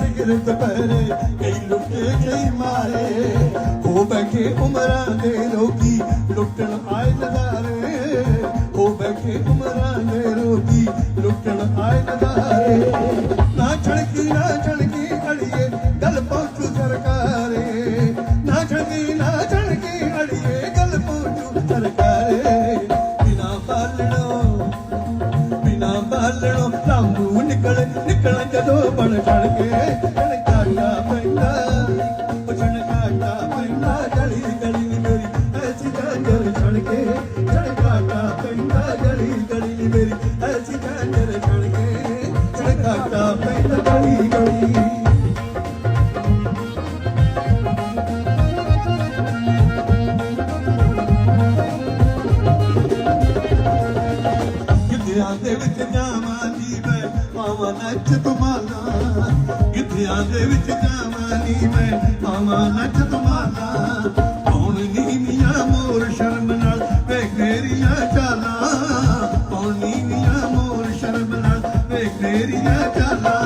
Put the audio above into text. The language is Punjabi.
ਜਿਗਰ ਦੁਪਹਿਰੇ ਕਈ ਲੁੱਟੇ ਕਈ ਮਾਰੇ। ਹੋ ਬੈਠੇ ਉਮਰਾਂ ਦੇ ਲੋਕੀ ਲੁੱਟਣ ਆਏ ਨਜ਼ਾਰੇ। ਹੋ ਬੈਠੇ ਉਮਰਾਂ ਦੇ ਰੋਗੀ, ਲੁੱਟਣ ਆਏ ਨਜ਼ਾਰੇ। ਨਾ ਛੜਕੀ ਨਾ ਛੜਕੀ ਅੜੀਏ, ਗੱਲ ਪਹੁੰਚੂ ਸਰਕਾਰੇ। ਨਾ ਛੜਕੀ ਨਾ ਛੜਕੀ ਅੜੀਏ, ਗੱਲ ਪਹੁੰਚੂ ਸਰਕਾਰੇ। ਬਿਨਾ ਬਾਲਣੋ ਬਾਲਣੋ ਰਾਮੂ ਨਿਕਲ ਨਿਕਲ ਜਦੋਂ ਬਣ ਚੜ ਕੇ। ਛਣਕਾਟਾ ਪੈਂਦਾ ਉਹ ਛਣਕਾਟਾ ਪੈਂਦਾ ਗਲੀ ਗਲੀ ਨੀ ਮੇਰੀ ਐਸੀ ਜਾਂਜਰ ਛੜ ਕੇ। ਛਣਕਾਟਾ ਪੈਂਦਾ ਗਲੀ ਗਲੀ ਨੀ ਮੇਰੀ ਐਸੀ ਜਾਂਜਰ ਛੜ ਕੇ। ਛਣਕਾਟਾ ਪੈਂਦਾ ਗਲੀ ਗਲੀ ਗਿੱਧਿਆਂ ਦੇ ਵਿੱਚ ਜਾਵਾਂ ਨੀ ਮੈਂ? ਪਾਵਾਂ ਨੱਚ ਤੁਮਾਲਾ ਗਿੱਧਿਆਂ ਦੇ ਵਿੱਚ ਜਾਵਾਂ ਨੀ ਮੈਂ? ਪਾਵਾਂ ਨੱਚ ਤੁਮਾਲਾ ਕੌਣ ਨੀਵੀਆਂ ਮੋਰ ਸ਼ਰਮ ਨਾਲ ਵੇਖ ਮੇਰੀਆਂ ਚਾਲਾਂ? ਕੌਣ ਨੀਵੀਆਂ ਮੋਰ ਸ਼ਰਮ ਨਾਲ ਵੇਖ ਮੇਰੀਆਂ ਚਾਲਾਂ?